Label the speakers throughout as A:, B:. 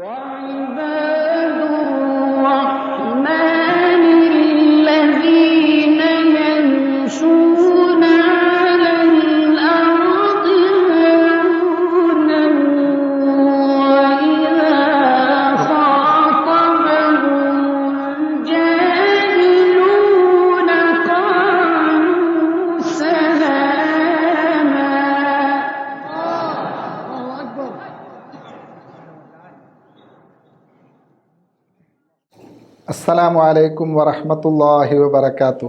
A: وعباد
B: അസ്സലാമു അലൈക്കും വറഹ്മത്തുള്ളാഹി വബർക്കാത്തു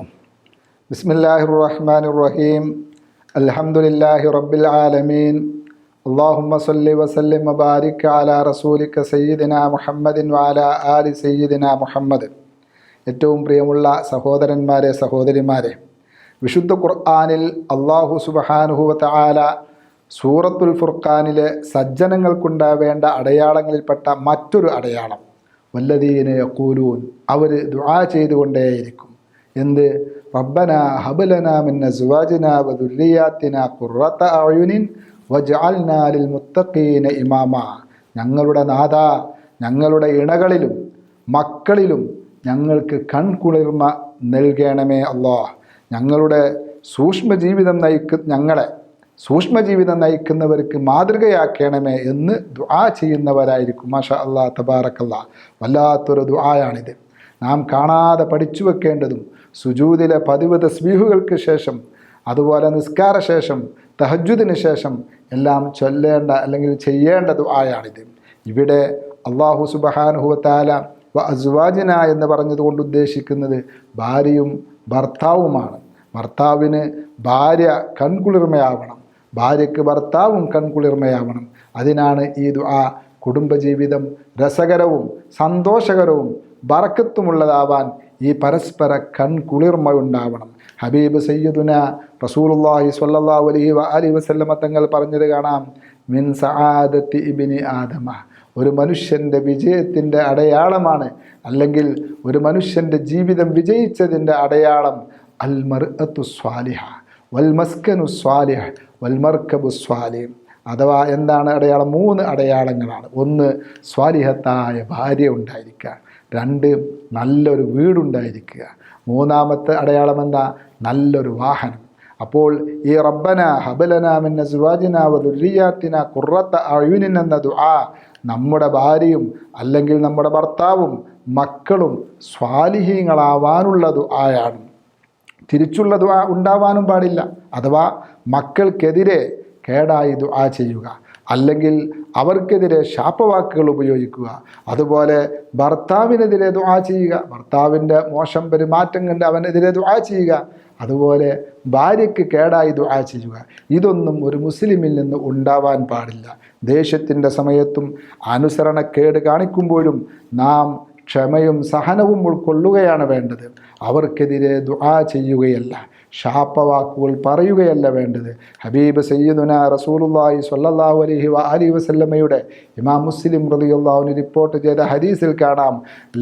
B: ബിസ്മില്ലാഹിർ റഹ്മാനിർ റഹീം അൽഹംദുലില്ലാഹി റബ്ബിൽ ആലമീൻ. അല്ലാഹുമ്മ സല്ലി വസല്ലിം വബാരിക് അലാ റസൂലിക സയ്യിദിന മുഹമ്മദിൻ വാല ആലി സയ്യിദിന മുഹമ്മദ്. ഏറ്റവും പ്രിയമുള്ള സഹോദരന്മാരെ സഹോദരിമാരെ വിശുദ്ധ ഖുർആാനിൽ അള്ളാഹു സുബ്ഹാനഹു ആല സൂറത്തുൽ ഫുർഖാനിലെ സജ്ജനങ്ങൾക്കുണ്ടാവേണ്ട അടയാളങ്ങളിൽപ്പെട്ട മറ്റൊരു അടയാളം. വല്ലദീന യഖൂലൂൻ അവർ ദുആ ചെയ്തുകൊണ്ടേയിരിക്കും. എന്ത്? റബ്ബന ഹബലന മിൻ അസ്വാജിന വദുർരിയാത്തിന ഖുറത അയുനിൻ വജഅൽനാ ലിൽ മുത്തഖീന ഇമാമ. ഞങ്ങളുടെ നാഥ ഞങ്ങളുടെ ഇണകളിലും മക്കളിലും ഞങ്ങൾക്ക് കൺകുളിർമ നൽകണമേ അല്ലാഹ് ഞങ്ങളുടെ സൂക്ഷ്മ ജീവിതം നയിക്കുന്ന ഞങ്ങളെ സൂക്ഷ്മജീവിതം നയിക്കുന്നവർക്ക് മാതൃകയാക്കണമേ എന്ന് ദുആ ചെയ്യുന്നവരായിരിക്കും. മാഷാ അള്ളാ തബാറക്കല്ല. വല്ലാത്തൊരു ദുആയാണിത്. നാം കാണാതെ പഠിച്ചു വെക്കേണ്ടതും സുജൂതിലെ പതിവ് തസ്ബീഹുകൾക്ക് ശേഷം അതുപോലെ നിസ്കാര ശേഷം തഹജുദിന് ശേഷം എല്ലാം ചൊല്ലേണ്ട അല്ലെങ്കിൽ ചെയ്യേണ്ട ദുആയാണിത്. ഇവിടെ അള്ളാഹു സുബഹാനുഹുവത്താല വ അസ്വാജിന എന്ന് പറഞ്ഞതുകൊണ്ട് ഉദ്ദേശിക്കുന്നത് ഭാര്യയും ഭർത്താവുമാണ്. ഭർത്താവിന് ഭാര്യ കൺകുളിർമയാവണം. ഭാര്യയ്ക്ക് ഭർത്താവും കൺകുളിർമയാവണം. അതിനാണ് ഈ ദുആ കുടുംബജീവിതം രസകരവും സന്തോഷകരവും ബറക്കത്തുമുള്ളതാവാൻ ഈ പരസ്പര കൺകുളിർമ ഉണ്ടാവണം ഹബീബ് സയ്യിദുന റസൂലുള്ളാഹി സ്വല്ലല്ലാഹു അലൈഹി വ അലി വസല്ലമ തങ്ങൾ പറഞ്ഞത് കാണാം. മിൻ സആദത്തി ഇബ്നി ആദമ. ഒരു മനുഷ്യന്റെ വിജയത്തിന്റെ അടയാളമാണ് അല്ലെങ്കിൽ ഒരു മനുഷ്യന്റെ ജീവിതം വിജയിച്ചതിന്റെ അടയാളം അൽ മർഅത്തു സ്വാലിഹ വൽ മസ്കനു സ്വാലിഹ. വൽ സ്വാലിം അഥവാ എന്താണ് അടയാളം? മൂന്ന് അടയാളങ്ങളാണ്. ഒന്ന് സ്വാലിഹത്തായ ഭാര്യ ഉണ്ടായിരിക്കുക. രണ്ട് നല്ലൊരു വീടുണ്ടായിരിക്കുക. മൂന്നാമത്തെ അടയാളം എന്താ? നല്ലൊരു വാഹനം. അപ്പോൾ ഈ റബ്ബന ഹബലന മിന്ന സുവാജിന വദുരിയാത്തിന ഖുറത്ത അയുനിൻ എന്ന ദുആ നമ്മുടെ ഭാര്യയും അല്ലെങ്കിൽ നമ്മുടെ ഭർത്താവും മക്കളും സ്വാലിഹീങ്ങളാവാനുള്ള ദുആയാണ്. തിരിച്ചുള്ള ദുആ ഉണ്ടാവാനും പാടില്ല. അഥവാ മക്കൾക്കെതിരെ കേടായി ദുആ ചെയ്യുക. അല്ലെങ്കിൽ അവർക്കെതിരെ ശാപവാക്കുകൾ ഉപയോഗിക്കുക. അതുപോലെ ഭർത്താവിനെതിരെ ദുആ ചെയ്യുക. ഭർത്താവിന്റെ മോശം പെരുമാറ്റം കണ്ട് അവനെതിരെ ദുആ ചെയ്യുക. അതുപോലെ ഭാര്യയ്ക്ക് കേടായി ദുആ ചെയ്യുക. ഇതൊന്നും ഒരു മുസ്ലിമിൽ നിന്ന് ഉണ്ടാവാൻ പാടില്ല. ദേഷ്യത്തിന്റെ സമയത്തും അനുസരണക്കേട് കാണിക്കുമ്പോഴും നാം ക്ഷമയും സഹനവും ഉൾക്കൊള്ളുകയാണ് വേണ്ടത്. അവർക്കെതിരെ ദുആ ചെയ്യുകയല്ല ശാപവാക്കുകൾ പറയുകയല്ല വേണ്ടത്. ഹബീബ് സയ്യിദുന റസൂലുള്ളാഹി സ്വല്ലല്ലാഹു അലൈഹി വ അലി വസല്ലമയുടെ ഇമാം മുസ്ലിം റളിയല്ലാഹു റിപ്പോർട്ട് ചെയ്ത ഹദീസിൽ കാണാം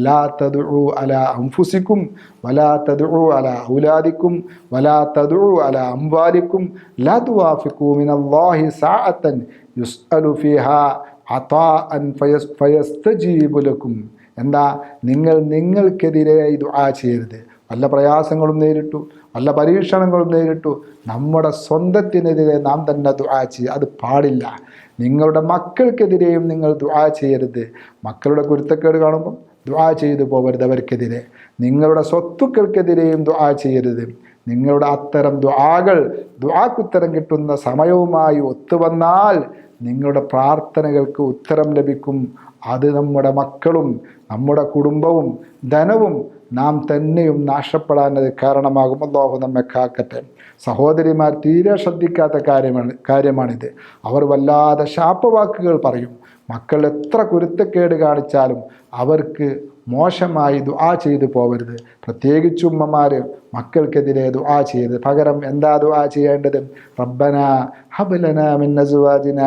B: ലാ തദുഉ അലാ അൻഫുസിക്കും വലാ തദുഉ അലാ ഔലാദിക്കും വലാ തദുഉ അലാ അംവാലിക്കും ലാ തുവാഫിഖു മിനല്ലാഹി സാഅത്തൻ യുസ്അലു ഫീഹാ അതാഅൻ ഫയസ് ഫയസ്തജീബു ലക്കും. എന്താ? നിങ്ങൾ നിങ്ങൾക്കെതിരെ ദുആ ചെയ്യരുത്. വല്ല പ്രയാസങ്ങളും നേരിട്ടു വല്ല പരീക്ഷണങ്ങളും നേരിട്ടു. നമ്മുടെ സ്വന്തത്തിനെതിരെ നാം തന്നെ ദുആ ചെയ്യുക അത് പാടില്ല. നിങ്ങളുടെ മക്കൾക്കെതിരെയും നിങ്ങൾ ദുആ ചെയ്യരുത്. മക്കളുടെ കുരുത്തക്കേട് കാണുമ്പം ദുആ ചെയ്തു പോകരുത് അവർക്കെതിരെ. നിങ്ങളുടെ സ്വത്തുക്കൾക്കെതിരെയും ദുആ ചെയ്യരുത്. നിങ്ങളുടെ അത്തരം ദുആകൾ ദുആക്കുത്തരം കിട്ടുന്ന സമയവുമായി ഒത്തുവന്നാൽ നിങ്ങളുടെ പ്രാർത്ഥനകൾക്ക് ഉത്തരം ലഭിക്കും. അത് നമ്മുടെ മക്കളും നമ്മുടെ കുടുംബവും ധനവും നാം തന്നെയും നാശപ്പെടാൻ അത് കാരണമാകും. അള്ളാഹു നമ്മെ കാക്കട്ടെ. സഹോദരിമാർ തീരെ ശ്രദ്ധിക്കാത്ത കാര്യമാണ് കാര്യമാണിത്. അവർ വല്ലാതെ ശാപ്പവാക്കുകൾ പറയും. മക്കൾ എത്ര കുരുത്തക്കേട് കാണിച്ചാലും അവർക്ക് മോശമായി ദുആ ചെയ്തു പോവരുത്. പ്രത്യേകിച്ച് ഉമ്മമാർ മക്കൾക്കെതിരെ ദുആ ചെയ്ത് പകരം എന്താ ദുആ ചെയ്യേണ്ടത്? റബ്ബന ഹബലന മിന്നസുവാജിന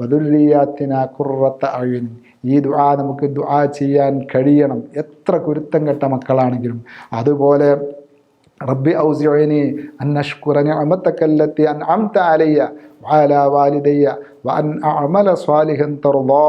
B: വദുല്ലിയാത്തിന കുറത്ത അഴിൻ ഈ ദുആ നമുക്ക് ദുആ ചെയ്യാൻ കഴിയണം. എത്ര കുരുത്തം കെട്ട മക്കളാണെങ്കിലും. അതുപോലെ റബ്ബി ഔസിഅനി അൻ അമത്തക്കല്ലത്തി അൻ അം അലയ്യ വഅലാ വാലിദയ്യ വഅൻ അഅമല സ്വാലിഹൻ തർദാ.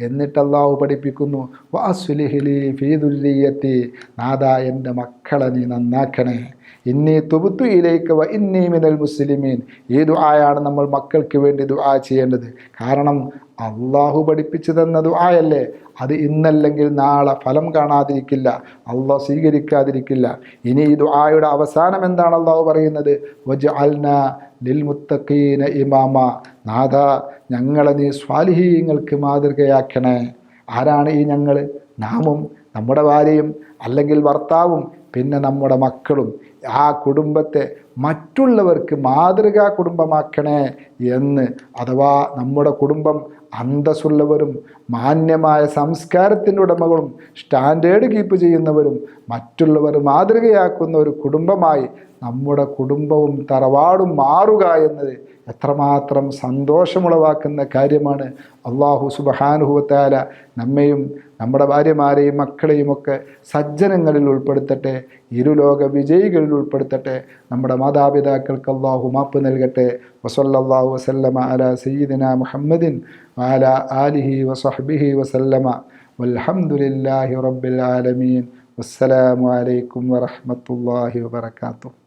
B: എന്നിട്ട് പഠിപ്പിക്കുന്നു. വാസുലിഹിലി ഫീദുല്ലിയത്തി നാദ എന്റെ മക്കളെ നീ നന്നാക്കണേ. ഇന്നി തുബുത്തു ഇലേക്ക് വ ഇന്നി മിനൽ മുസ്ലിമീൻ. ഈ ദുആയാണ് നമ്മൾ മക്കൾക്ക് വേണ്ടി ദുആ ചെയ്യേണ്ടത്. കാരണം അള്ളാഹു പഠിപ്പിച്ചു തന്ന ദുആയല്ലേ? അത് ഇന്നല്ലെങ്കിൽ നാളെ ഫലം കാണാതിരിക്കില്ല അള്ളാഹ് സ്വീകരിക്കാതിരിക്കില്ല. ഇനി ഈ ദുആയുടെ അവസാനം എന്താണ് അള്ളാഹു പറയുന്നത്? വജഅൽന ലിൽ മുത്തഖീന ഇമാമ. നാഥ ഞങ്ങളെ നീ സ്വാലിഹീങ്ങൾക്ക് മാതൃകയാക്കണേ. ആരാണ് ഈ ഞങ്ങൾ നാമും നമ്മുടെ ഭാര്യയും അല്ലെങ്കിൽ ഭർത്താവും പിന്നെ നമ്മുടെ മക്കളും ആ കുടുംബത്തെ മറ്റുള്ളവർക്ക് മാതൃകാ കുടുംബമാക്കണേ എന്ന് അഥവാ നമ്മുടെ കുടുംബം അന്തസ്സുള്ളവരും മാന്യമായ സംസ്കാരത്തിന്റെ ഉടമകളും സ്റ്റാൻഡേർഡ് കീപ്പ് ചെയ്യുന്നവരും മറ്റുള്ളവർ മാതൃകയാക്കുന്ന ഒരു കുടുംബമായി നമ്മുടെ കുടുംബവും തറവാടും മാറുക എന്നത് എത്രമാത്രം സന്തോഷമുളവാക്കുന്ന കാര്യമാണ്. അള്ളാഹു സുബഹാനുഭവത്താല നമ്മയും നമ്മുടെ ഭാര്യമാരെയും മക്കളെയുമൊക്കെ സജ്ജനങ്ങളിൽ ഉൾപ്പെടുത്തട്ടെ ഇരുലോക വിജയികളിൽ ഉൾപ്പെടുത്തട്ടെ. നമ്മുടെ മാതാപിതാക്കൾക്ക് അള്ളാഹു മാപ്പ് നൽകട്ടെ. വസല്ലാഹു വസല്ലമ അല സയ്യിദിന മുഹമ്മദിൻ അല ആലിഹി വസഹബിഹി വസല്ലമ. വൽഹംദുലില്ലാഹി റബ്ബിൽ ആലമീൻ. വസ്സലാമലൈക്കും വറഹ്മത്തുള്ളാഹി വബറകാതുഹു.